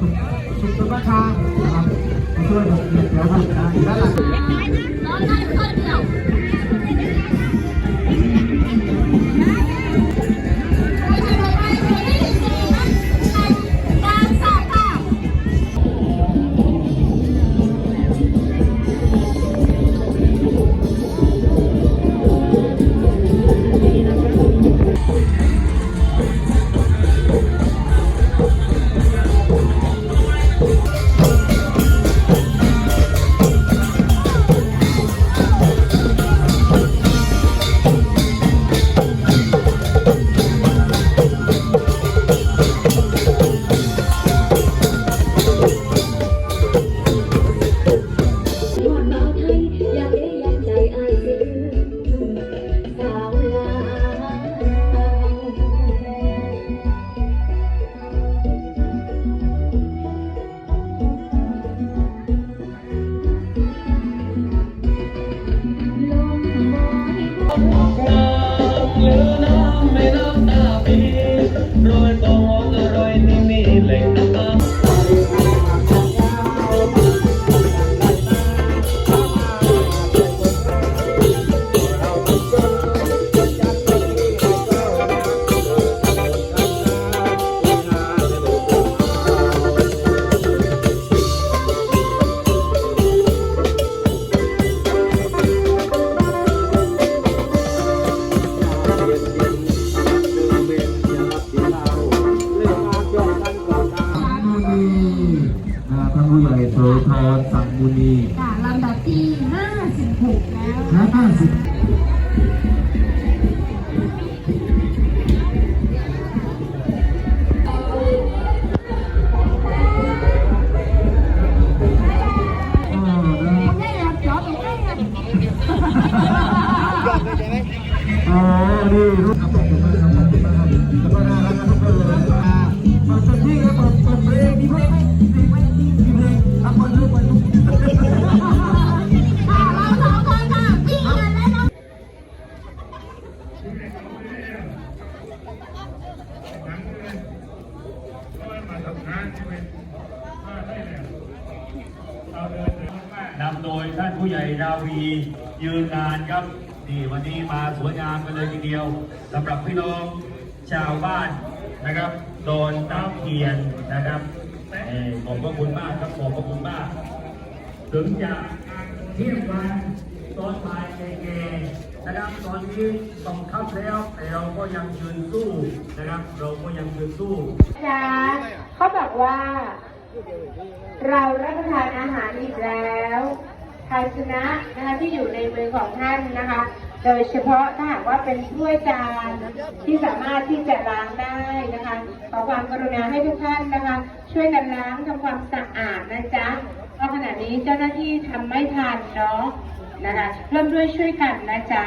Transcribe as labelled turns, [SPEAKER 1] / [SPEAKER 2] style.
[SPEAKER 1] สุดสุะชานะ
[SPEAKER 2] ครับช่วยผมเดี๋ยว
[SPEAKER 3] ทำได้ด้าลัง
[SPEAKER 1] ธรสังมุนี
[SPEAKER 4] ค่ะลำดับที่ 56 แล้ว
[SPEAKER 1] ห้าสิบอ๋อนะ
[SPEAKER 4] ได้รับจอบได้ค่ะ
[SPEAKER 1] อ๋อนี่รู้ครับขอบคุณมากครั นำ
[SPEAKER 3] โดยท่านผู้ใหญ่ราวียืนนานครับนี่วันนี้มาสวยงามกันเลยทีเดียวสำหรับพี่น้องชาวบ้านนะครับโดนน้ำเทียนนะครับขอบพระคุณมากครับขอบพระคุณมาก ถึงจะเที่ยงวันตอนบ่ายเกๆ นะครับตอนนี้ตองคับแล้วแต่เราก็ยังยืนสู้นะครับ เราก็ยังยืนสู้
[SPEAKER 4] จ๊ะเขาบอกว่า เรารับประทานอาหารอีกแล้วภาชนะนะคะที่อยู่ในมือของท่านนะคะ โดยเฉพาะถ้าหากว่าเป็นถ้วยจานที่สามารถที่จะล้างได้นะคะขอความกรุณาให้ทุกท่านนะคะ ช่วยกันล้างทำความสะอาดนะจ๊ะเพราะขณะนี้เจ้าหน้าที่ทำไม่ทันเนาะ นะคะเริ่มด้วยช่วยกันนะจ๊ะ